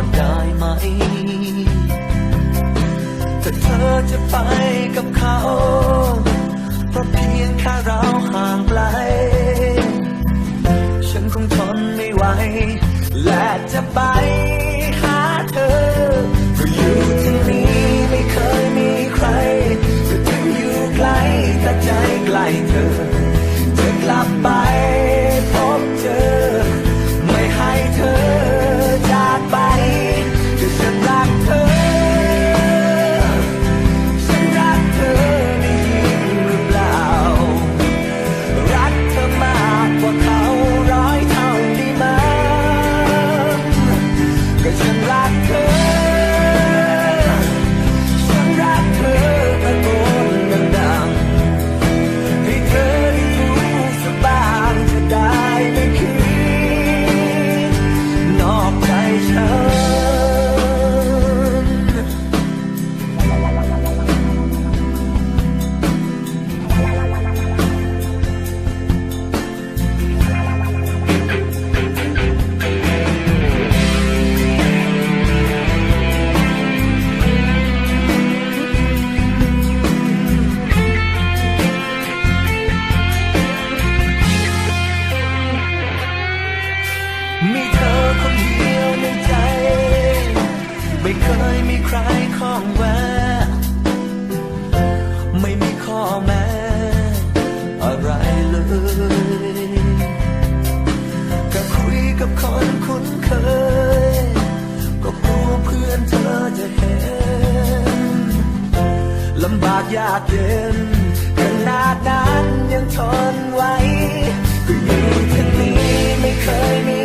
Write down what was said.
อนได้ไหม แต่เธอจะไปกับเขา เพราะเพียงแค่เราห่างไกล ฉันคงทนไม่ไหว และจะไป มีเธอคนเดียวในใจ ไม่เคยมีใครข้องแวะไม่มีข้อแม้อะไรเลยก็คุยกับคนคุ้นเคย ก็กลัวเพื่อนเธอจะเห็นลำบากยากเย็นขนาดนั้นยังทนไว้ก็อยู่ที่นี่ไม่เคยมี